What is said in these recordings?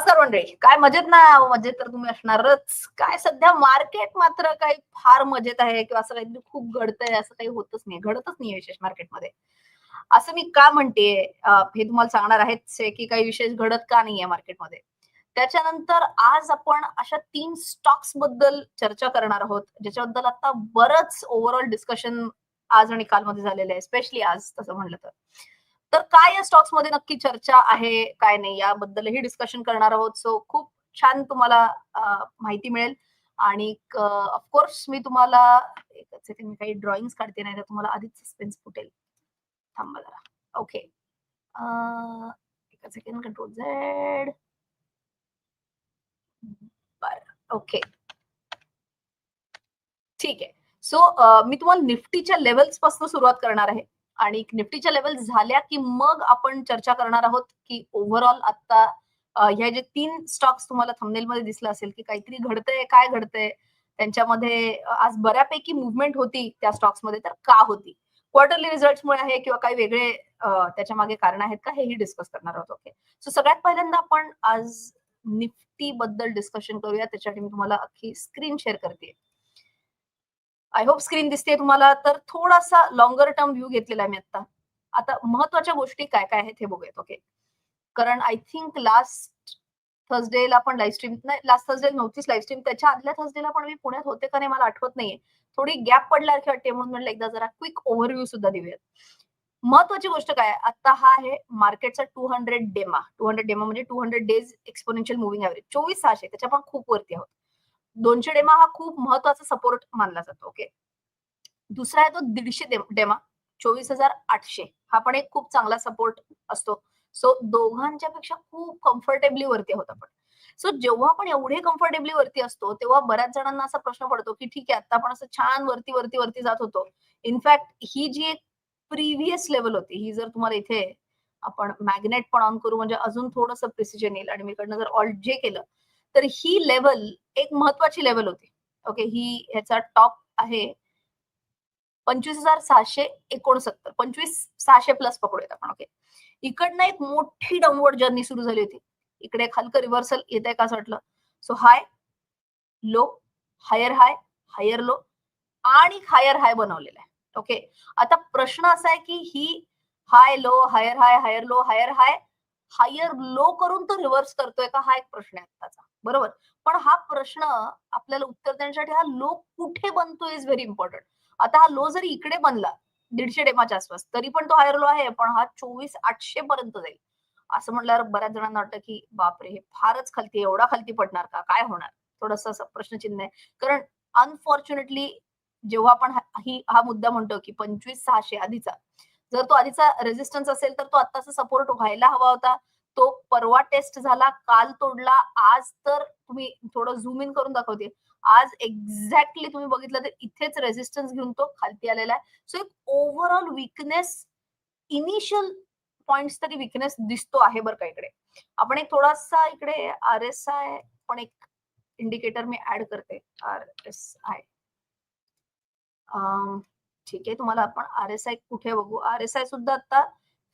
नमस्कार मंडळी. काय मजेत ना? मजेत तर तुम्ही असणारच. काय सध्या मार्केट मात्र काही फार मजेत आहे किंवा असं काहीतरी खूप घडतंय असं काही होतच नाही घडतच नाही विशेष मार्केटमध्ये असं मी का म्हणते हे तुम्हाला सांगणार आहेच की काही विशेष घडत का नाहीये मार्केटमध्ये त्याच्यानंतर आज आपण अशा तीन स्टॉक्सबद्दल चर्चा करणार आहोत ज्याच्याबद्दल आता बरंच ओव्हरऑल डिस्कशन आज आणि कालमध्ये झालेलं आहे स्पेशली आज तसं म्हणलं तर. तर काय या स्टॉक्समध्ये नक्की चर्चा आहे काय नाही याबद्दलही डिस्कशन करणार आहोत. सो खूप छान तुम्हाला माहिती मिळेल. आणि ऑफकोर्स मी तुम्हाला एकच सेकंड मी काही ड्रॉइंग काढते नाही तर तुम्हाला आधीच सस्पेन्स फुटेल. थांबा जरा. ओके एक सेकंड कंट्रोल झेड बर. ओके ठीक आहे. सो मी तुम्हाला निफ्टीच्या लेवल्सपासून सुरुवात करणार आहे. आणि निफ्टीच्या लेवल झाल्या की मग आपण चर्चा करणार आहोत की ओव्हरऑल आता ह्या जे तीन स्टॉक्स तुम्हाला थंबनेल मध्ये दिसलं असेल की काहीतरी घडतंय काय घडतंय त्यांच्यामध्ये आज बऱ्यापैकी मुवमेंट होती त्या स्टॉक्समध्ये तर का होती? क्वार्टरली रिझल्टमुळे आहे किंवा काही वेगळे त्याच्यामागे कारण आहेत का हेही डिस्कस करणार आहोत ओके सो सगळ्यात पहिल्यांदा आपण आज निफ्टी बद्दल डिस्कशन करूया त्याच्यासाठी मी तुम्हाला अख्खी स्क्रीन शेअर करते आय होप स्क्रीन दिसते तुम्हाला. तर थोडासा लॉंगर टर्म व्ह्यू घेतलेला आहे मी आता आता महत्त्वाच्या गोष्टी काय काय आहेत हे बघूयात ओके कारण आय थिंक लास्ट थर्सडेला पण लाईव्ह स्ट्रीम नाही लास्ट थर्सडे नव्हतीच लाईव्ह स्ट्रीम त्याच्या आदल्या थर्सडेला पण मी पुण्यात होते का नाही मला आठवत नाहीये. थोडी गॅप पडल्यासारखी वाटते म्हणून म्हणलं एकदा जरा क्विक ओव्हरव्ह्यू सुद्धा देऊयात. महत्वाची गोष्ट काय? आता हा आहे मार्केटचा two hundred DEMA two hundred DEMA म्हणजे two hundred days exponential moving average चोवीस सहाशे त्याच्या पण खूप वरती आहोत. दोनशे डेमा हा खूप महत्त्वाचा सपोर्ट मानला जातो ओके दुसरा आहे तो दीडशे डेमा चोवीस हजार आठशे. हा पण एक खूप चांगला सपोर्ट असतो. सो दोघांच्या पेक्षा खूप कम्फर्टेबली वरती आहोत आपण सो जेव्हा आपण एवढे कम्फर्टेबली वरती असतो तेव्हा बऱ्याच जणांना असा प्रश्न पडतो की ठीक आहे आता आपण असं छान वरती वरती वरती जात होतो. इनफॅक्ट ही जी एक प्रिव्हियस लेवल होती ही जर तुम्हाला इथे आपण मॅग्नेट पण ऑन करू म्हणजे अजून थोडंसं प्रिसिजन येईल आणि मी कडनं जर ऑल्ट जे केलं तर ही लेवल एक महत्वाची लेवल होती. ओके ही ह्याचा टॉप आहे पंचवीस हजार सहाशे एकोणसत्तर. पंचवीस सहाशे प्लस पकडूयात आपण ओके इकडनं एक मोठी डाऊनवर्ड जर्नी सुरू झाली होती. इकडे एक रिव्हर्सल येत आहे का असं वाटलं? So high low higher high higher low आणि हायर हाय बनवलेला आहे. ओके आता प्रश्न असा आहे की ही high low higher high higher low higher high higher low करून तो रिव्हर्स करतोय का? हा एक प्रश्न आहे आत्ताचा. बरोबर? पण हा प्रश्न आपल्याला उत्तर देण्यासाठी हा लो कुठे बनतो इज व्हेरी इम्पॉर्टंट आता हा लो जरी इकडे बनला दीडशे डेमाच्या आसपास तरी पण तो हायर लो आहे पण हा चोवीस आठशे पर्यंत जाईल. असं म्हटल्यावर बऱ्याच जणांना वाटतं की बापरे हे फारच खालती एवढा खालती पडणार का? काय होणार? थोडस प्रश्नचिन्ह आहे. कारण अनफॉर्च्युनेटली जेव्हा आपण हा- ही हा मुद्दा म्हणतो की पंचवीस सहाशे आधीचा जर तो आधीचा रेजिस्टन्स असेल तर तो आत्ताचा सपोर्ट व्हायला हवा होता. तो परवा टेस्ट झाला काल तोडला आज तर तुम्ही थोडं झूम इन करून दाखवते. आज एक्झॅक्टली तुम्ही बघितलं तर इथेच रेझिस्टन्स घेऊन तो खालती आलेला आहे. सो एक ओव्हरऑल विकनेस इनिशियल पॉइंट तरी विकनेस दिसतो आहे बरं का इकडे. आपण एक थोडासा इकडे आर एस आय पण एक इंडिकेटर मी ऍड करते. आर एस आय ठीक आहे तुम्हाला आपण आर एस आय कुठे बघू? आर एस आय सुद्धा आता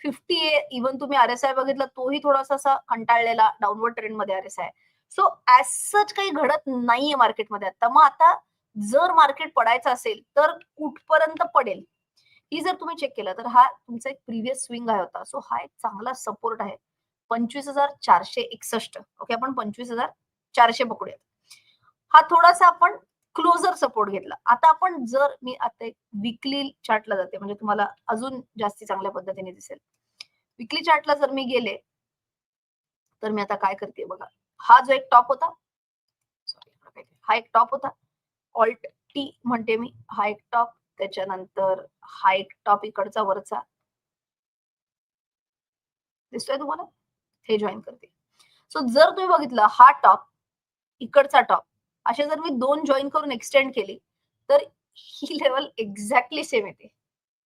फिफ्टी आहे इव्हन तुम्ही आर एस आय बघितलं तोही थोडासा असा कंटाळलेला डाऊनवर्ड ट्रेंडमध्ये R S I. So as such काही घडत नाहीये मार्केटमध्ये आता. मग आता जर मार्केट पडायचं असेल तर कुठपर्यंत पडेल? ही जर तुम्ही चेक केलं तर हा तुमचा एक प्रिव्हियस स्विंग आहे होता. सो हा एक चांगला सपोर्ट आहे. पंचवीस हजार चारशे एकसष्ट. ओके आपण पंचवीस हजार चारशे पकडूयात हा थोडासा आपण क्लोजर सपोर्ट घेतला. आता आपण जर मी आता एक विकली चार्टला जाते. म्हणजे तुम्हाला अजून जास्ती चांगल्या पद्धतीने दिसेल. विकली चार्टला जर मी गेले तर मी आता काय करते बघा. हा जो एक टॉप होता सॉरी हा एक टॉप होता. ऑल्ट टी म्हणते मी हा एक टॉप त्याच्यानंतर हा एक टॉप इकडचा वरचा. दिसतोय तुम्हाला? हे जॉईन करते. सो जर तुम्ही बघितलं हा टॉप इकडचा टॉप असे जर मी दोन जॉईन करून एक्सटेंड केली तर ही लेवल एक्झॅक्टली सेम येते.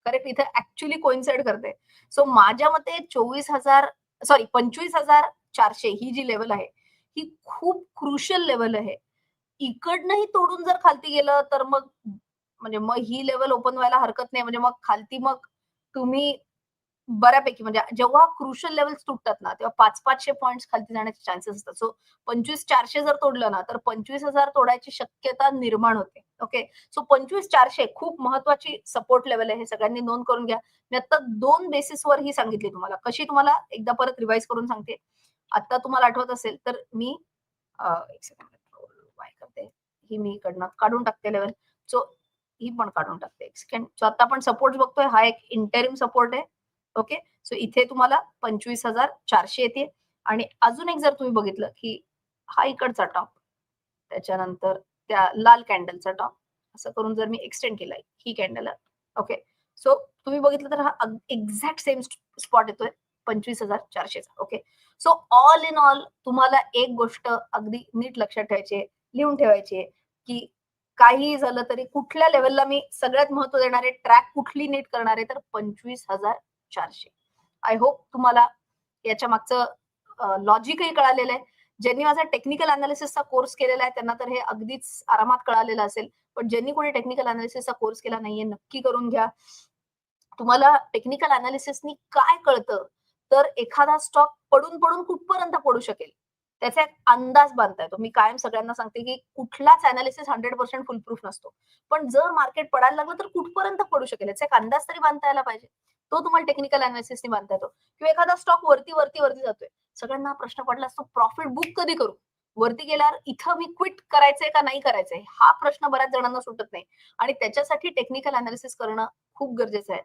करेक्ट इथे ऍक्च्युली कोइन्साइड करते. सो माझ्या मते चोवीस हजार सॉरी पंचवीस हजार चारशे ही जी लेवल आहे ही खूप क्रुशियल लेवल आहे. इकडनंही तोडून जर खालती गेलं तर मग म्हणजे मग ही लेवल ओपन व्हायला हरकत नाही. म्हणजे मग खालती मग तुम्ही बऱ्यापैकी. म्हणजे जेव्हा क्रुशल लेवल्स तुटतात ना तेव्हा पाच पाचशे पॉईंट खालती जाण्याचे चान्सेस असतात. सो पंचवीस चारशे जर तोडलं ना तर पंचवीस हजार तोडायची शक्यता निर्माण होते. ओके सो पंचवीस चारशे खूप महत्वाची सपोर्ट लेवल आहे. हे सगळ्यांनी नोंद करून घ्या. मी आता दोन बेसिसवर ही सांगितली तुम्हाला. कशी तुम्हाला एकदा परत रिवाइज करून सांगते. आता तुम्हाला आठवत असेल तर मी एक सेकंड वाय करते. ही मी इकडनं काढून टाकते लेवल सो ही पण काढून टाकते. एक सेकंड सो आता आपण सपोर्ट बघतोय. हा एक इंटरिम सपोर्ट आहे. ओके? सो इथे तुम्हाला पंचवीस हजार चारशे येते. आणि अजून एक जर तुम्ही बघितलं की हा इकडचा टॉप त्याच्यानंतर त्या लाल कॅन्डलचा टॉप असं करून जर मी एक्सटेंड केलाय ही कॅन्डल ओके? सो तुम्ही बघितलं तर हा एक्झॅक्ट सेम स्पॉट येतोय पंचवीस हजार चारशेचा. Okay? So all in all तुम्हाला एक गोष्ट अगदी नीट लक्षात ठेवायची लिहून ठेवायची की काहीही झालं तरी कुठल्या लेवलला मी सगळ्यात महत्त्व देणार आहे ट्रॅक कुठली नीट करणार आहे तर पंचवीस हजार चारशे. आय होप तुम्हाला याच्या मागचं लॉजिकही कळालेलं आहे. ज्यांनी माझा टेक्निकल अनालिसिसचा कोर्स केलेला आहे त्यांना तर हे अगदीच आरामात कळालेलं असेल. पण ज्यांनी कोणी टेक्निकल अनालिसिसचा कोर्स केला नाहीये नक्की करून घ्या. तुम्हाला टेक्निकल अनालिसिसनी काय कळतं तर एखादा स्टॉक पडून पडून कुठपर्यंत पडू शकेल? त्याचा एक अंदाज बांधता येतो. मी कायम सगळ्यांना सांगते की कुठलाच अनालिसिस हंड्रेड पर्सेंट फुलप्रूफ नसतो. पण जर मार्केट पडायला लागलं तर कुठपर्यंत पडू शकेल? याचा एक अंदाज तरी बांधता यायला पाहिजे. तो तुम्हाला टेक्निकल अनालिसिसने बांधता येतो. किंवा एखादा स्टॉक वरती वरती वरती जातोय. सगळ्यांना प्रश्न पडला असतो प्रॉफिट बुक कधी करू? वरती गेल्यावर इथं मी क्विट करायचंय का नाही करायचंय? हा प्रश्न बऱ्याच जणांना सुटत नाही. आणि त्याच्यासाठी टेक्निकल अनालिसिस करणं खूप गरजेचं आहे.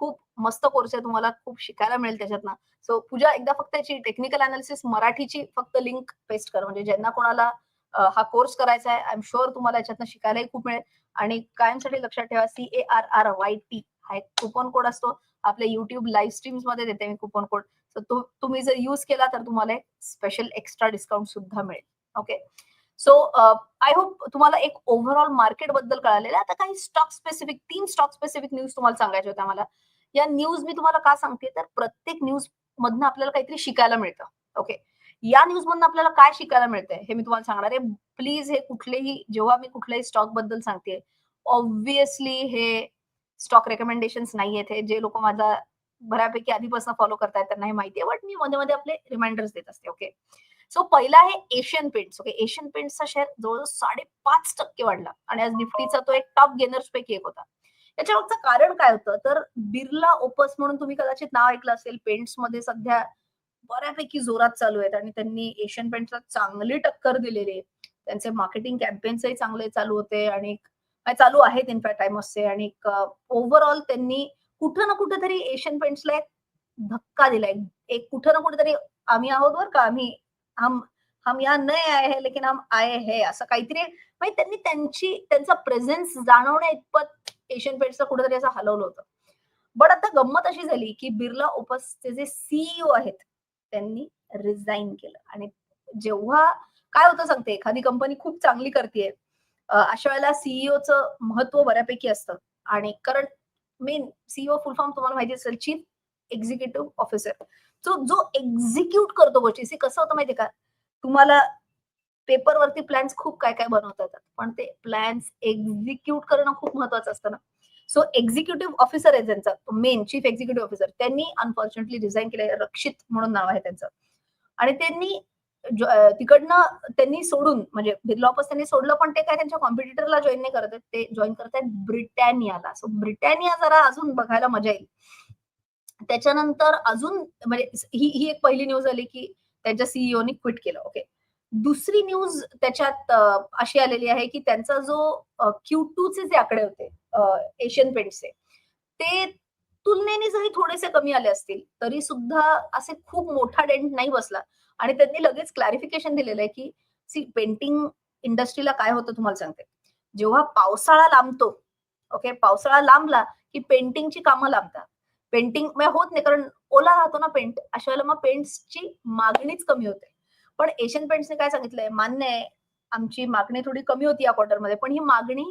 खूप मस्त कोर्स आहे तुम्हाला. खूप शिकायला मिळेल त्याच्यातनं. सो पूजा एकदा फक्त याची टेक्निकल अनालिसिस मराठीची फक्त लिंक पेस्ट कर. म्हणजे ज्यांना कोणाला हा कोर्स करायचा आहे आय एम शुअर तुम्हाला याच्यातनं शिकायलाही खूप मिळेल. आणि कायमसाठी लक्षात ठेवा C A R R Y T हा एक कुपन कोड असतो. आपल्या युट्यूब लाईव्ह स्ट्रीम्समध्ये देते मी कुपन कोड सो तुम्ही जर युज केला तर तुम्हाला एक स्पेशल एक्स्ट्रा डिस्काउंट सुद्धा मिळेल. ओके सो आय होप तुम्हाला एक ओव्हरऑल मार्केटबद्दल कळालेलं आता काही स्टॉक स्पेसिफिक तीन स्टॉक स्पेसिफिक न्यूज तुम्हाला सांगायच्या होत्या मला या न्यूज मी तुम्हाला का सांगते? तर प्रत्येक न्यूज मधनं आपल्याला काहीतरी शिकायला मिळतं. ओके या न्यूज मधनं आपल्याला काय शिकायला मिळतंय? हे मी तुम्हाला सांगणार आहे. प्लीज हे कुठलेही जेव्हा मी कुठल्याही स्टॉकबद्दल सांगते ऑब्विसली हे स्टॉक रेकमेंडेशन नाही येते जे लोक माझा बऱ्यापैकी आधीपासून फॉलो करतायत त्यांना हे माहिती आहे बट मी मध्ये मध्ये आपले रिमाइंडर्स देत असते ओके सो पहिला आहे एशियन पेंट्स ओके एशियन पेंट्सचा शेअर जवळजवळ साडेपाच टक्के वाढला. आणि आज निफ्टीचा तो एक टॉप गेनर्स पैकी एक होता. याच्या मागचं कारण काय होतं? तर बिर्ला ओपस म्हणून तुम्ही कदाचित नाव ऐकलं असेल पेंट्समध्ये सध्या बऱ्यापैकी जोरात चालू आहेत. आणि त्यांनी एशियन पेंट्सला चांगली टक्कर दिलेली आहे. त्यांचे मार्केटिंग कॅम्पेन्सही चांगले चालू होते. आणि चालू आहेत इनफॅक्ट आय मस्ट से आणि ओव्हरऑल त्यांनी कुठं ना कुठं तरी एशियन पेंट्सला एक धक्का दिलाय. एक कुठं ना कुठेतरी आम्ही आहोत बरं का आम्ही हम हम या न आय है लेकिन हम आय है असं काहीतरी. म्हणजे त्यांनी त्यांची त्यांचा प्रेझेन्स जाणवण्या इतपत एशियन पेंट्सला कुठेतरी असं हलवलं होतं. बट आता गंमत अशी झाली की बिर्ला ओपसचे जे सीईओ आहेत त्यांनी रिझाईन केलं. आणि जेव्हा काय होतं सांगते एखादी कंपनी खूप चांगली करते अशा वेळेला सीईओचं महत्त्व बऱ्यापैकी असतं. आणि कारण मेन सीईओ फुल फॉर्म तुम्हाला माहिती असेल चीफ एक्झिक्युटिव्ह ऑफिसर. जो जो एक्झिक्यूट करतो गोष्टी कसं होतं माहितीये का? तुम्हाला पेपरवरती प्लॅन्स खूप काय काय बनवता येतात. पण ते प्लॅन्स एक्झिक्यूट करणं खूप महत्वाचं असतं ना. सो एक्झिक्युटिव्ह ऑफिसर आहे त्यांचा. Main chief executive officer. त्यांनी अनफॉर्च्युनेटली रिझाईन केले रक्षित म्हणून नाव आहे त्यांचं. आणि त्यांनी तिकडनं त्यांनी सोडून म्हणजे बिर्ला ऑफिस त्यांनी सोडलं पण ते काय त्यांच्या कॉम्पिटिटरला जॉईन नाही करत आहेत. ते जॉईन करत आहेत ब्रिटॅनियाला. सो ब्रिटॅनिया जरा अजून बघायला मजा येईल. त्याच्यानंतर अजून म्हणजे ही ही एक पहिली न्यूज आली की त्यांच्या सीईओनी क्विट केलं. ओके दुसरी न्यूज त्याच्यात अशी आलेली आहे की त्यांचा जो क्यू चे जे आकडे होते एशियन पेंट्सचे ते तुलनेने जरी थोडेसे कमी आले असतील तरी सुद्धा असे खूप मोठा डेंट नाही बसला. आणि त्यांनी लगेच क्लॅरिफिकेशन दिलेलं आहे की सी पेंटिंग इंडस्ट्रीला काय होतं तुम्हाला सांगते. जेव्हा पावसाळा लांबतो ओके पावसाळा लांबला की पेंटिंगची कामं लांबतात. पेंटिंग म्हणजे होत नाही कारण ओला राहतो ना पेंट अशा वेळेला मग पेंट्सची मागणीच कमी होते. पण एशियन पेंट्सने काय सांगितलंय? मान्य आहे आमची मागणी थोडी कमी होती या क्वार्टरमध्ये पण ही मागणी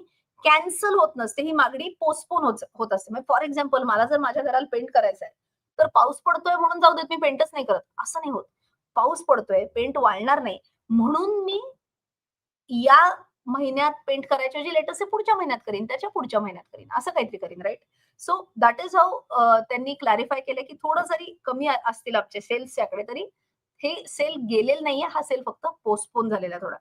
कॅन्सल होत नसते ही मागणी पोस्टपोन होत होत असते. म्हणजे फॉर एक्झाम्पल मला जर माझ्या घराला पेंट करायचं आहे तर पाऊस पडतोय म्हणून जाऊ देत मी पेंटच नाही करत. असं नाही होत. पाऊस पडतोय पेंट वाळणार नाही. म्हणून मी या महिन्यात पेंट करायच्या जी लेटेस्ट आहे पुढच्या महिन्यात करीन त्याच्या पुढच्या महिन्यात करीन असं काहीतरी करीन right so that is how त्यांनी क्लॅरिफाय केलं की थोडं जरी कमी असतील आमचे सेल्स याकडे तरी हे सेल गेलेलं नाहीये हा सेल फक्त पोस्टपोन झालेला आहे थोडा.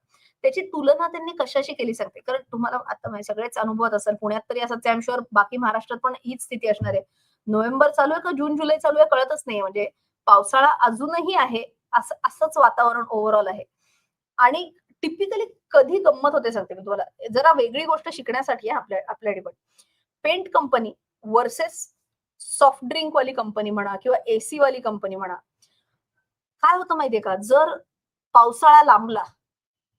त्याची तुलना त्यांनी कशाशी केली सांगते कारण तुम्हाला आता माहिती सगळेच अनुभवत असेल पुण्यात तरी असं आय शुअर बाकी महाराष्ट्रात पण हीच स्थिती असणार आहे. नोव्हेंबर चालू आहे का जून जुलै चालू आहे कळतच नाही म्हणजे पावसाळा अजूनही आहे असं असंच वातावरण ओव्हरऑल आहे. आणि टिपिकली कधी गंमत होते सांगते मी तुम्हाला. जरा वेगळी गोष्ट शिकण्यासाठी आहे आपल्या आपल्याकडे पण paint company versus soft drink वाली कंपनी म्हणा किंवा एसी वाली कंपनी म्हणा. काय होतं माहितीये का? जर पावसाळा लांबला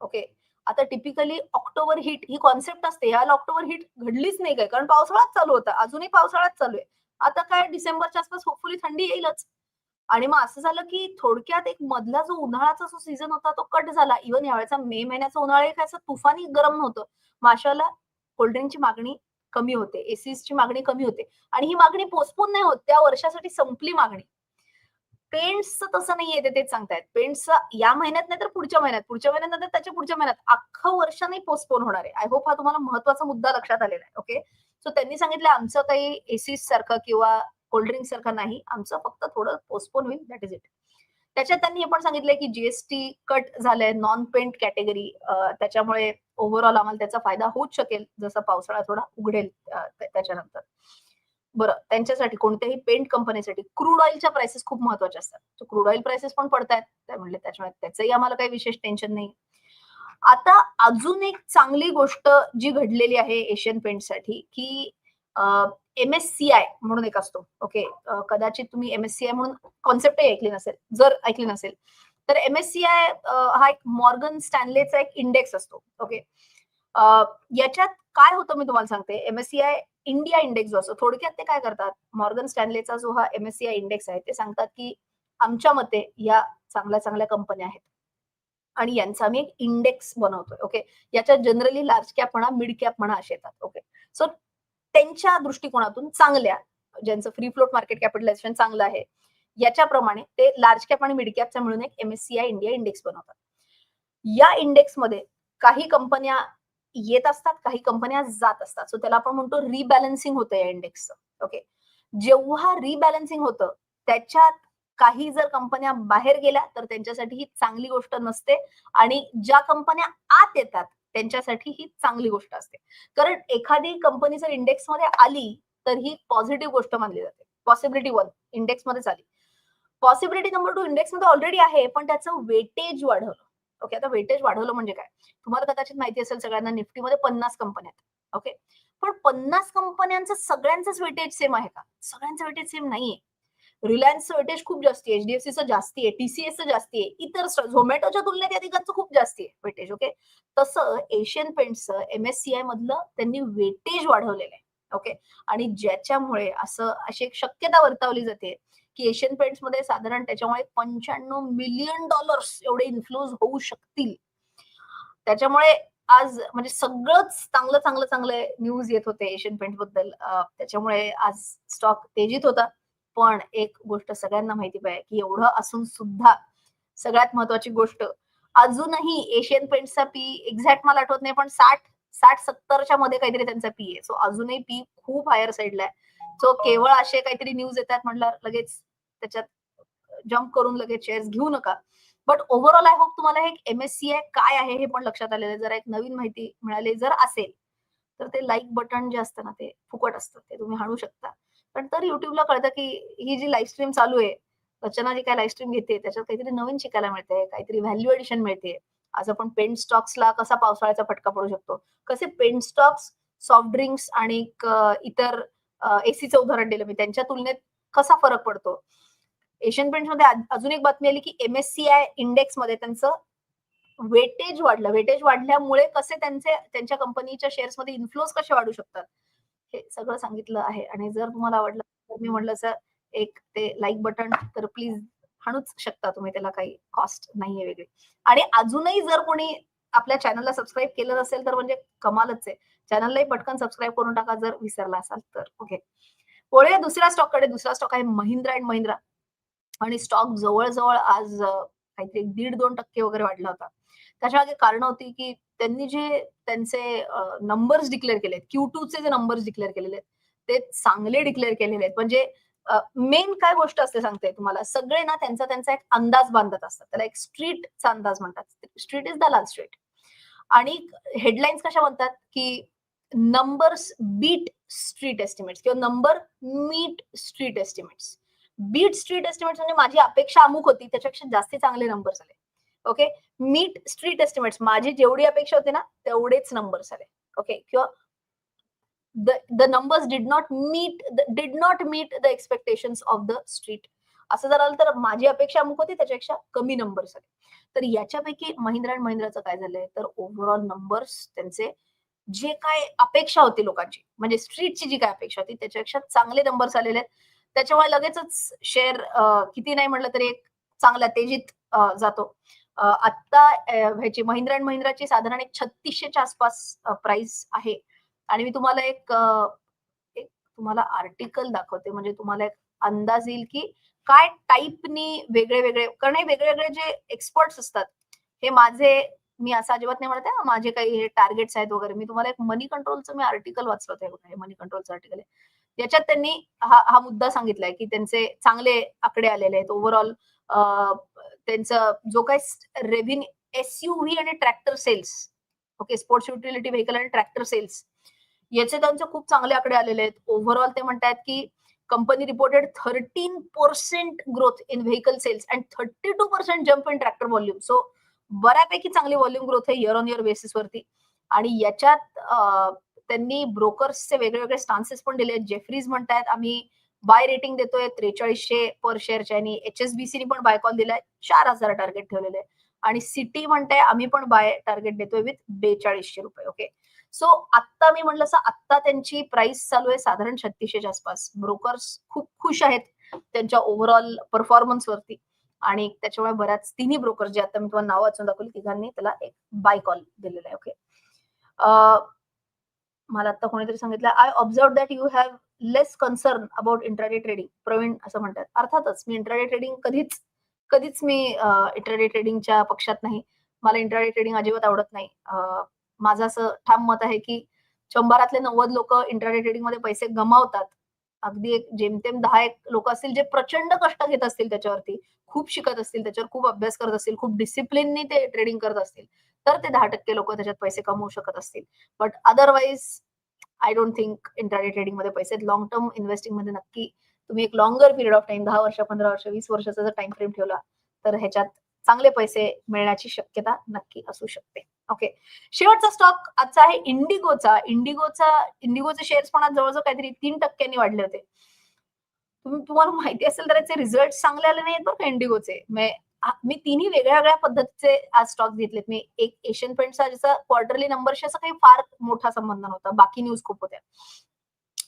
ओके आता टिपिकली ऑक्टोबर हिट ही कॉन्सेप्ट असते. याला ऑक्टोबर हिट घडलीच नाही काय? कारण पावसाळाच चालू होता. अजूनही पावसाळाच चालू आहे. आता काय? डिसेंबरच्या आसपास होपफुली थंडी येईलच. आणि मग असं झालं की थोडक्यात एक मधला जो उन्हाळ्याचा जो सीझन होता तो कट झाला. इव्हन यावेळेचा मे महिन्याचा उन्हाळा काय असं तुफानी गरम नव्हतं. माशाला कोल्ड्रिंकची मागणी कमी होते. एसीची मागणी कमी होते. आणि ही मागणी पोस्टपोन नाही होत. त्या वर्षासाठी संपली मागणी. पेंट्सचं तसं नाहीये ते तेच सांगतायत. पेंट्स या महिन्यात नाही तर पुढच्या महिन्यात. पुढच्या महिन्यात नंतर त्याच्या पुढच्या महिन्यात. अख्खं वर्ष नाही पोस्टपोन होणार आहे. आय होप हा तुम्हाला महत्त्वाचा मुद्दा लक्षात आलेला आहे. ओके सो त्यांनी सांगितलं आमचं काही एसीस सारखं किंवा कोल्ड्रिंक सारखं नाही. आमचं फक्त थोडं पोस्टपोन होईल दॅट इज इट त्याच्यात त्यांनी हे पण सांगितलंय की जीएसटी कट झालंय नॉन पेंट कॅटेगरी त्याच्यामुळे ओव्हरऑल आम्हाला त्याचा फायदा होऊच शकेल जसं पावसाळा थोडा उघडेल त्याच्यानंतर. बरं त्यांच्यासाठी कोणत्याही पेंट कंपनीसाठी क्रूड ऑइलच्या प्राइसेस खूप महत्त्वाच्या असतात. क्रूड ऑइल प्राइसेस पण पडतायत त्या म्हणले त्याच्यामुळे त्याचंही आम्हाला काही विशेष टेन्शन नाही. आता अजून एक चांगली गोष्ट जी घडलेली आहे एशियन पेंटसाठी की एम एस सी आय म्हणून एक असतो. ओके कदाचित तुम्ही एम एस सी आय म्हणून कॉन्सेप्टही ऐकली नसेल जर ऐकली नसेल तर एम एस सी आय हा एक मॉर्गन स्टॅनलेचा एक इंडेक्स असतो. ओके याच्यात काय होतं मी तुम्हाला सांगते. M S C I India index जो असतो थोडक्यात ते काय करतात? मॉर्गन स्टॅनलेचा जो हा M S C I index आहे ते सांगतात की आमच्या मते या चांगल्या चांगल्या कंपन्या आहेत. आणि यांचा आम्ही एक इंडेक्स बनवतोय. ओके याच्यात जनरली लार्ज कॅप म्हणा मिड कॅप म्हणा असे येतात. ओके सो त्यांच्या दृष्टिकोनातून चांगल्या ज्यांचं फ्री फ्लोट मार्केट कॅपिटलायझेशन चांगलं आहे. याच्याप्रमाणे ते लार्ज कॅप आणि मिड कॅपचा मिळून एक एमएससीआय इंडिया इंडेक्स बनवतात. या इंडेक्समध्ये काही कंपन्या येत असतात काही कंपन्या जात असतात. सो त्याला आपण म्हणतो रिबॅलन्सिंग होतं या इंडेक्सचं ओके जेव्हा रिबॅलन्सिंग होतं त्याच्यात काही जर कंपन्या बाहेर गेल्या तर त्यांच्यासाठी ही चांगली गोष्ट नसते. आणि ज्या कंपन्या आत येतात त्यांच्यासाठी ही चांगली गोष्ट असते. कारण एखादी कंपनी जर इंडेक्समध्ये आली तर ही पॉझिटिव्ह गोष्ट मानली जाते. पॉसिबिलिटी वन इंडेक्समध्येच आली. पॉसिबिलिटी नंबर टू इंडेक्समध्ये ऑलरेडी आहे पण त्याचं वेटेज वाढवलं. ओके आता वेटेज वाढवलं म्हणजे काय? तुम्हाला कदाचित माहिती असेल सगळ्यांना निफ्टीमध्ये पन्नास कंपन्या आहेत. ओके पण पन्नास कंपन्यांचं सगळ्यांचंच वेटेज सेम आहे का? सगळ्यांचं वेटेज सेम नाहीये. रिलायन्सचं वेटेज खूप जास्ती आहे एचडीएफसीचं जास्ती आहे टीसीएसचं जास्ती आहे इतर झोमॅटोच्या तुलनेत या तिघांचं खूप जास्ती आहे वेटेज ओके तसं एशियन पेंटचं एमएससीआय मधलं त्यांनी वेटेज वाढवलेलं आहे ओके आणि ज्याच्यामुळे असं अशी एक शक्यता वर्तवली जाते की एशियन पेंट्समध्ये साधारण त्याच्यामुळे पंच्याण्णव मिलियन डॉलर्स एवढे इन्फ्लोज होऊ शकतील. त्याच्यामुळे आज म्हणजे सगळंच चांगलं चांगलं चांगलं न्यूज येत होते एशियन पेंटबद्दल. त्याच्यामुळे आज स्टॉक तेजीत होता. पण एक गोष्ट सगळ्यांना माहिती पाहिजे की एवढं असून सुद्धा सगळ्यात महत्वाची गोष्ट अजूनही एशियन पेंटचा पी एक्झॅक्ट मला आठवत नाही पण साठ साठ सत्तरच्या मध्ये काहीतरी त्यांचा पी आहे. सो अजूनही पी खूप हायर साईडला आहे. सो केवळ असे काहीतरी न्यूज येतात म्हटलं लगेच त्याच्यात जम्प करून लगेच शेअर्स घेऊ नका. बट ओव्हरऑल आय होप तुम्हाला हे एमएससी आहे काय आहे हे पण लक्षात आलेलं आहे. जर एक नवीन माहिती मिळाली जर असेल तर ते लाईक बटन जे असतं ना ते फुकट असतं. ते तुम्ही हाणू शकता. पण तर युट्यूबला कळतं की ही जी लाईव्ह स्ट्रीम चालू आहे रचना जी काय लाईव्ह स्ट्रीम घेते त्याच्यात काहीतरी नवीन शिकायला मिळते काहीतरी व्हॅल्यू एडिशन मिळते. आज आपण पेंट स्टॉक्सला कसा पावसाळ्याचा फटका पडू शकतो? कसे पेंट स्टॉक्स सॉफ्ट ड्रिंक्स आणि इतर एसीचं उदाहरण दिलं मी त्यांच्या तुलनेत कसा फरक पडतो? एशियन पेंट्समध्ये अजून एक बातमी आली की एमएससीआय इंडेक्समध्ये त्यांचं वेटेज वाढलं. वेटेज वाढल्यामुळे कसे त्यांचे त्यांच्या कंपनीच्या शेअर्समध्ये इन्फ्लोज कसे वाढू शकतात? हे सगळं सांगितलं आहे. आणि जर तुम्हाला आवडलं तर मी म्हटलं सर एक ते लाईक बटन तर प्लीज हाणूच शकता तुम्ही. त्याला काही कॉस्ट नाहीये वेगळी. आणि अजूनही जर कोणी आपल्या चॅनलला सबस्क्राईब केलं असेल तर म्हणजे कमालच आहे. चॅनललाही पटकन सबस्क्राईब करून टाका जर विसरला असाल तर. ओके वळूया दुसऱ्या स्टॉककडे. दुसरा स्टॉक आहे महिंद्रा अँड महिंद्रा. आणि स्टॉक जवळजवळ आज काहीतरी दीड दोन टक्के वगैरे वाढला होता. त्याच्यामागे कारण होती की त्यांनी जे त्यांचे नंबर्स डिक्लेअर केलेत क्यू टू चे जे नंबर्स डिक्लेअर केलेले आहेत ते चांगले डिक्लेअर केलेले आहेत. म्हणजे मेन काय गोष्ट असते सांगते तुम्हाला? सगळे ना त्यांचा त्यांचा एक अंदाज बांधत असतात. त्याला एक स्ट्रीटचा अंदाज म्हणतात. स्ट्रीट इज दलाल स्ट्रीट आणि हेडलाईन्स कशा म्हणतात की नंबर्स बीट स्ट्रीट एस्टिमेट्स किंवा number meet street estimates beat street estimates म्हणजे माझी अपेक्षा अमुक होती त्याच्यापेक्षा जास्ती चांगले नंबर्स आले. ओके? मीट स्ट्रीट एस्टिमेट्स माझी जेवढी अपेक्षा होती ना तेवढेच नंबर्स आले. ओके? किंवा the numbers did not meet did not meet the expectation of the street असं जर आलं तर माझी अपेक्षा अमुक होती त्याच्यापेक्षा कमी नंबर्स आले. तर याच्यापैकी महिंद्रा अँड महिंद्राचं काय झालंय? तर ओव्हरऑल नंबर्स त्यांचे जे काय अपेक्षा होती लोकांची म्हणजे स्ट्रीटची जी काय अपेक्षा होती त्याच्यापेक्षा चांगले नंबर्स आलेले आहेत. त्याच्यामुळे लगेचच शेअर किती नाही म्हटलं तरी एक चांगला तेजीत जातो. आत्ता ह्याची महिंद्रा अँड महिंद्राची साधारण एक छत्तीसशेच्या आसपास प्राइस आहे. आणि मी तुम्हाला एक एक तुम्हाला आर्टिकल दाखवते. म्हणजे तुम्हाला एक अंदाज येईल की काय टाईपनी वेगळे वेगळे कारण हे वेगळे वेगळे जे एक्सपर्ट्स असतात हे माझे मी असं अजिबात नाही म्हणत आहे, माझे काही हे टार्गेट्स आहेत वगैरे. मी तुम्हाला एक मनी कंट्रोलचं मी आर्टिकल वाचलं होतं हे मनी कंट्रोलचं आर्टिकल आहे. याच्यात त्यांनी हा हा मुद्दा सांगितलाय की त्यांचे चांगले आकडे आलेले आहेत. ओव्हरऑल त्यांचं जो काही रेव्हिन एसयूव्ही आणि tractor sales okay sports utility vehicle आणि ट्रॅक्टर सेल्स याचे त्यांचे खूप चांगले आकडे आलेले आहेत. ओव्हरऑल ते म्हणतात की company reported thirteen percent growth in vehicle sales and thirty two percent jump in tractor volume so बऱ्यापैकी चांगली व्हॉल्यूम ग्रोथ आहे इयर ऑन इयर बेसिस वरती. आणि याच्यात त्यांनी ब्रोकर्सचे वेगळे वेगळे स्टान्सेस पण दिले आहेत. जेफ्रीज म्हणतायत आम्ही बाय रेटिंग देतोय त्रेचाळीसशे पर शेअरचे आणि एच एस बीसीनी पण बाय कॉल दिलाय चार हजार टार्गेट ठेवलेले. आहे आणि सिटी म्हणताय आम्ही पण बाय टार्गेट देतोय विथ बेचाळीसशे रुपये ओके सो आत्ता मी म्हटलं असं आत्ता त्यांची प्राइस चालू आहे साधारण छत्तीसशेच्या आसपास. ब्रोकर्स खूप खुश आहेत त्यांच्या ओव्हरऑल परफॉर्मन्स वरती. आणि त्याच्यामुळे बऱ्याच तिन्ही ब्रोकर जे आता मी तुम्हाला नाव वाचून दाखवली तिघांनी त्याला एक बाय कॉल दिलेला आहे ओके मला आता कोणीतरी सांगितलं I observe that you have less concern about intraday trading Praveen असं म्हणतात. अर्थातच मी इंट्राडे ट्रेडिंग कधीच कधीच मी इंट्राडे ट्रेडिंगच्या पक्षात नाही. मला इंट्राडे ट्रेडिंग अजिबात आवडत नाही. माझं असं ठाम मत आहे की शंभरातले नव्वद लोक इंटरनेट ट्रेडिंगमध्ये पैसे गमावतात. अगदी एक जेमतेम दहा एक लोक असतील जे प्रचंड कष्ट घेत असतील त्याच्यावरती खूप शिकत असतील त्याच्यावर खूप अभ्यास करत असतील खूप डिसिप्लिननी ते ट्रेडिंग करत असतील तर ते दहा टक्के लोक त्याच्यात पैसे कमवू शकत असतील. But otherwise I don't think internet ट्रेडिंगमध्ये पैसे लॉंग टर्म इन्व्हेस्टिंगमध्ये नक्की तुम्ही एक लॉंगर पिरियड ऑफ टाइम दहा वर्ष पंधरा वर्ष वीस वर्षाचा जर टाइम फ्रेम ठेवला तर ह्याच्यात चांगले पैसे मिळण्याची शक्यता नक्की असू शकते. ओके शेवटचा स्टॉक आजचा आहे इंडिगोचा इंडिगोचा इंडिगोचे शेअर्स पण आज जवळजवळ काहीतरी तीन टक्क्यांनी वाढले होते. तुम्ही तुम्हाला माहिती असेल तर याचे रिझल्ट चांगले आले नाहीत बरं का इंडिगोचे मी तिन्ही वेगळ्या वेगळ्या पद्धतीचे आज स्टॉक घेतलेत. मी एक एशियन पेंटचा ज्याचा क्वार्टरली नंबरशी असा काही फार मोठा संबंध नव्हता. बाकी न्यूज खूप होत्या.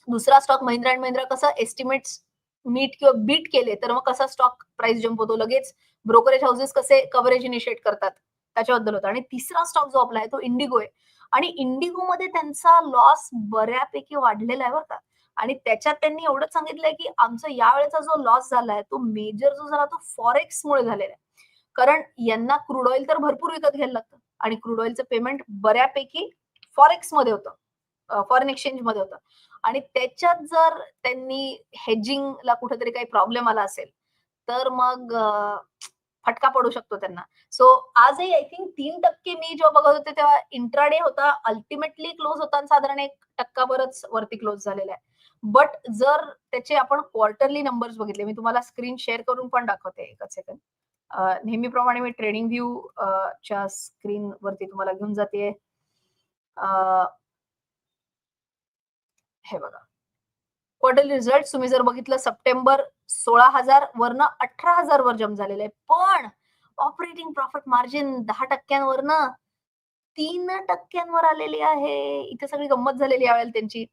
दुसरा स्टॉक महिंद्रा अँड महिंद्रा कसं एस्टिमेट्स मीट किंवा बीट केले तर मग कसा स्टॉक प्राइस जंप होतो? लगेच ब्रोकरेज हाऊसेस कसे कव्हरेज इनिशिएट करतात? त्याच्याबद्दल होतं. आणि तिसरा स्टॉक जो आपला आहे तो इंडिगो आहे. आणि इंडिगो मध्ये त्यांचा लॉस बऱ्यापैकी वाढलेला आहे बरं का. आणि त्याच्यात त्यांनी एवढंच सांगितलंय की आमचा यावेळेचा जो लॉस झालाय तो मेजर जो झाला तो फॉरेक्स मुळे झालेला आहे. कारण यांना क्रूड ऑइल तर भरपूर विकत घ्यायला लागतं आणि क्रूड ऑइलचं पेमेंट बऱ्यापैकी फॉरेक्समध्ये होतं फॉरेन एक्सचेंजमध्ये होतं. आणि त्याच्यात जर त्यांनी हेजिंगला कुठेतरी काही प्रॉब्लेम आला असेल तर मग फटका पडू शकतो त्यांना. सो आजही आय थिंक तीन टक्के मी जेव्हा बघत होते तेव्हा इंट्राडे होता. अल्टिमेटली क्लोज होता आणि साधारण एक टक्का बरच वरती क्लोज झालेला आहे. बट जर त्याचे आपण क्वार्टरली नंबर्स बघितले मी तुम्हाला स्क्रीन शेअर करून पण दाखवते एकच सेकंड नेहमीप्रमाणे मी ट्रेडिंग व्ह्यू च्या स्क्रीन वरती तुम्हाला घेऊन जाते. हे बघा. क्वार्टरली रिझल्ट तुम्ही जर बघितलं सप्टेंबर सोळा हजार वरनं अठरा हजार वर जम झालेलं आहे. पण ऑपरेटिंग प्रॉफिट मार्जिन दहा टक्क्यांवरनं तीन टक्क्यांवर आलेली आहे. इथे सगळी गंमत झालेली यावेळेला त्यांची.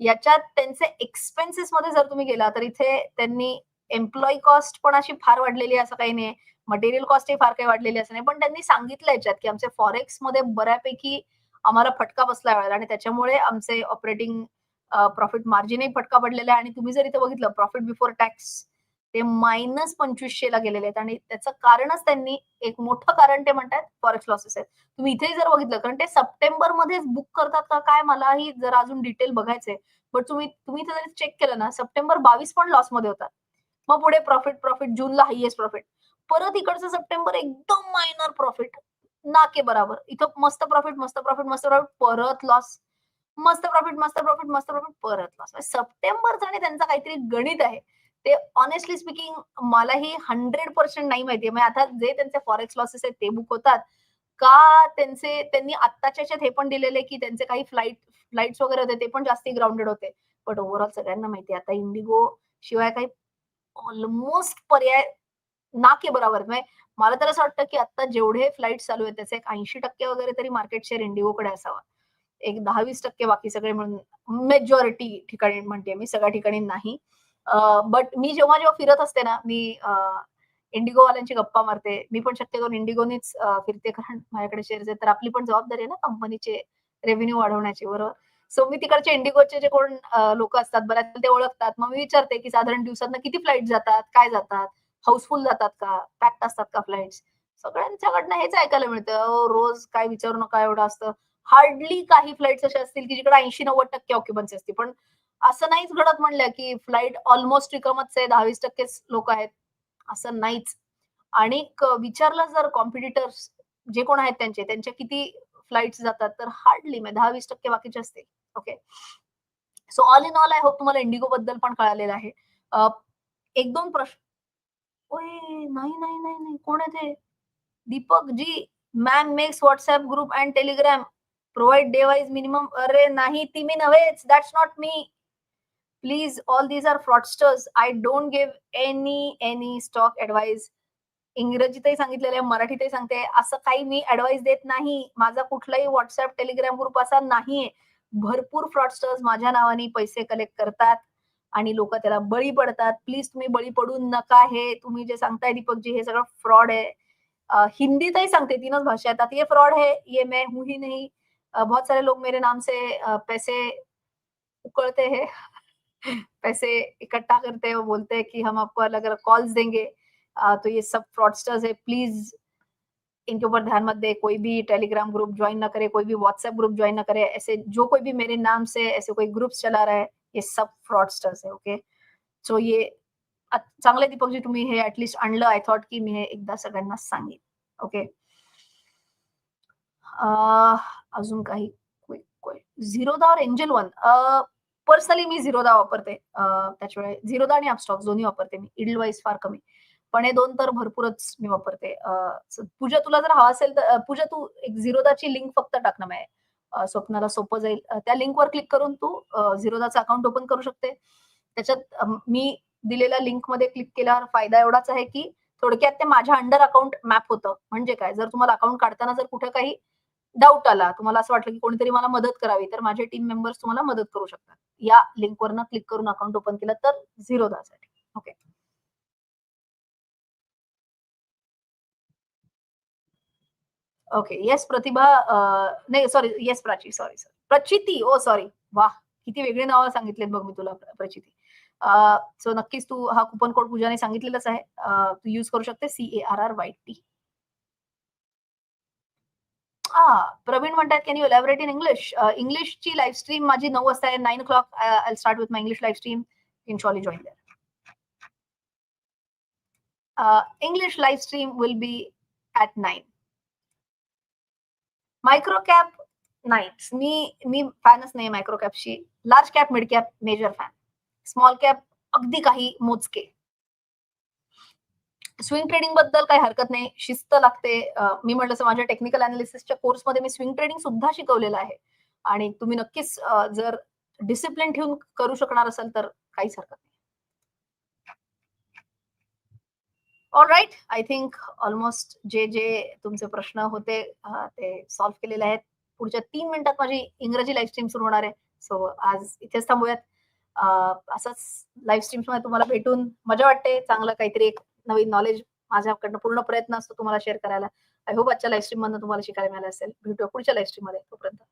याच्यात त्यांचे एक्सपेन्सेस मध्ये जर तुम्ही गेला तर इथे त्यांनी एम्प्लॉई कॉस्ट पण अशी फार वाढलेली आहे असं काही नाही मटेरियल कॉस्टही फार काही वाढलेली असं नाही. पण त्यांनी सांगितलं याच्यात की आमचे फॉरेक्समध्ये बऱ्यापैकी आम्हाला फटका बसला वेळेला आणि त्याच्यामुळे आमचे ऑपरेटिंग प्रॉफिट मार्जिनही फटका पडलेला आहे. आणि तुम्ही जर इथे बघितलं प्रॉफिट बिफोर टॅक्स ते मायनस पंचवीसशे ला गेलेले आहेत. आणि त्याचं कारणच त्यांनी एक मोठं कारण ते म्हणतात फॉरेक्स लॉसेस आहेत. तुम्ही इथेही जर बघितलं कारण ते सप्टेंबर मध्येच बुक करतात का काय मलाही जर अजून डिटेल बघायचंय. बट तुम्ही तुम्ही इथे जरी चेक केलं ना सप्टेंबर बावीस पण लॉसमध्ये होतात मग पुढे प्रॉफिट प्रॉफिट जूनला हायएस्ट प्रॉफिट परत इकडचं सप्टेंबर एकदम मायनर प्रॉफिट नाके बराबर. इथं मस्त प्रॉफिट मस्त प्रॉफिट मस्त प्रॉफिट परत लॉस मस्त प्रॉफिट मस्त प्रॉफिट मस्त प्रॉफिट परत लॉस सप्टेंबरचं आणि त्यांचं काहीतरी गणित आहे. ते ऑनेस्टली स्पीकिंग मलाही हंड्रेड पर्सेंट नाही माहितीये. म्हणजे आता जे त्यांचे फॉरेक्स लॉसेस आहेत ते बुक होतात. का त्यांचे त्यांनी आत्ताच्या हे पण दिलेले की त्यांचे काही फ्लाईट फ्लाईट्स वगैरे होते ते पण जास्ती ग्राउंडेड होते. बट ओव्हरऑल सगळ्यांना माहिती आता इंडिगो शिवाय काही ऑलमोस्ट पर्याय ना के बरोबर. म्हणजे मला तर असं वाटतं की आता जेवढे फ्लाईट चालू आहेत त्याचे एक ऐंशी टक्के वगैरे तरी मार्केट शेअर इंडिगोकडे असावा. एक दहा वीस टक्के बाकी सगळे म्हणून मेजॉरिटी ठिकाणी म्हणते मी सगळ्या ठिकाणी नाही. बट मी जेव्हा जेव्हा फिरत असते ना मी इंडिगोवाल्यांची गप्पा मारते. मी पण शक्य करून इंडिगोनीच फिरते कारण माझ्याकडे शेअर्स आहेत. तर आपली पण जबाबदारी आहे ना कंपनीचे रेव्हेन्यू वाढवण्याची बरोबर? सो मी तिकडचे इंडिगोचे जे कोण लोक असतात बऱ्याच ते ओळखतात. मग मी विचारते की साधारण दिवसात किती फ्लाईट जातात? काय जातात? हाऊसफुल जातात का? पॅक्ट असतात का फ्लाईट्स सगळ्यांच्याकडनं हेच ऐकायला मिळतं. रोज काय विचारू नका एवढं असतं. हार्डली काही फ्लाईट्स अशा असतील की जिकडे ऐंशी नव्वद टक्के ऑक्युपन्सी असते. पण असं नाहीच घडत म्हणलं की फ्लाईट ऑलमोस्ट रिकमच आहे दहावीस टक्केच लोक आहेत. असं नाहीच. आणि विचारलं जर कॉम्पिटिटर्स जे कोण आहेत त्यांचे त्यांच्या किती फ्लाईट्स जातात तर हार्डली म्हणजे दहा वीस टक्के बाकीचे असतील. Okay so all in all I hope तुम्हाला इंडिगो बद्दल पण कळालेलं आहे. एक दोन प्रश्न. ओय नाही नाही नाही नाही. कोण आहे ते Deepak ji ma'am makes WhatsApp group and Telegram provide day wise minimum अरे नाही ती मी नव्हेच. That's not me please all these are fraudsters I don't give any any stock advice. इंग्रजीतही सांगितलेलं आहे मराठीतही सांगते असं काही मी ऍडवाइस देत नाही. माझा कुठलाही व्हॉट्सअप टेलिग्राम ग्रुप असा नाहीये. भरपूर फ्रॉडस्टर्स माझ्या नावाने पैसे कलेक्ट करतात आणि लोक त्याला बळी पडतात. प्लीज तुम्ही बळी पडू नका हे. तुम्ही जे सांगताय दीपकजी हे सगळं फ्रॉड आहे. हिंदीतही सांगते तीनच भाषा येतात ये फ्रॉड है ये मैं हूं ही नहीं. बहुत सारे लोग मेरे नाम से पैसे उकळते हे. पैसे इकट्ठा करते हैं और बोलते हैं कि हम आपको अलग अलग कॉल्स देंगे। आ, तो ये सब फ्रॉडस्टर्स है। प्लीज़ इनके ऊपर ध्यान मत दे। कोई भी टेलीग्राम ग्रुप ज्वाइन ना करे कोई भी व्हाट्सएप ग्रुप ज्वाइन ना करे। ऐसे जो कोई भी मेरे नाम से ऐसे कोई ग्रुप चला रहा है ये सब फ्रॉडस्टर्स आहे ओके सो ये चांगले दीपकजी तुम्ही हे ऍटलिस्ट आणलं आय थॉट की मी हे एकदा सगळ्यांना सांगेन ओके अजून काही झिरोदा और एंजल वन पर्सनली मी झिरोदा वापरते. त्याच्यामुळे झिरोदा आणि अपस्टॉक्स दोन्ही वापरते मी. इडल वाईज फार कमी. पण हे दोन तर भरपूरच मी वापरते. पूजा तुला जर हवा असेल तर पूजा तू एक झिरोदाची लिंक फक्त टाक ना स्वप्नाला सोपं जाईल. त्या लिंकवर क्लिक करून तू झिरोदाचं अकाउंट ओपन करू शकते. त्याच्यात मी दिलेल्या लिंकमध्ये क्लिक केल्यावर फायदा एवढाच आहे की थोडक्यात ते माझ्या अंडर अकाउंट मॅप होतं. म्हणजे काय? जर तुम्हाला अकाउंट काढताना जर कुठं काही डाऊट आला तुम्हाला असं वाटलं की कोणीतरी मला मदत करावी तर माझे टीम मेंबर्स तुम्हाला मदत करू शकतात. या लिंकवरनं क्लिक करून अकाउंट ओपन केलं तर झिरोदासाठी ओके ओके येस प्रतिभा नाही sorry yes Prachi sorry sorry Prachiti oh sorry वा किती वेगळे नावं सांगितलेत बघ मी तुला प्रचिती. सो नक्कीच तू हा कुपन कोड पूजाने सांगितलेलाच आहे. तू यूज करू शकते C A R R Y T Praveen म्हणतात can you elaborate in English इंग्लिशची live stream माझी नऊ वाजता आहे nine o'clock I start with my English live stream in shortly join there English live stream will be at nine micro cap नाहीच मी मी फॅनच नाही micro कॅपची large cap mid cap major fan small cap अगदी काही मोजके. Swing ट्रेडिंगबद्दल काही हरकत नाही. शिस्त लागते. मी म्हटलं माझ्या टेक्निकल अनालिसिसच्या कोर्समध्ये मी स्विंग ट्रेडिंग सुद्धा शिकवलेलं आहे. आणि तुम्ही नक्कीच जर डिसिप्लिन ठेवून करू शकणार असाल तर काहीच हरकत नाही. All right I think almost जे जे तुमचे प्रश्न होते ते सॉल्व्ह केलेले आहेत. पुढच्या तीन मिनिटात माझी इंग्रजी लाईव्ह स्ट्रीम सुरू होणार आहे. सो आज इथेच थांबूयात. असंच लाईव्ह स्ट्रीम्समध्ये तुम्हाला भेटून मजा वाटते. चांगलं काहीतरी एक नवीन नॉलेज माझ्याकडनं पूर्ण प्रयत्न असतो तुम्हाला शेअर करायला. आय होप आजच्या लाईव्ह स्ट्रीम मधून तुम्हाला शिकायला मिळालं असेल. भेटूया पुढच्या लाईव्ह स्ट्रीममध्ये. तोपर्यंत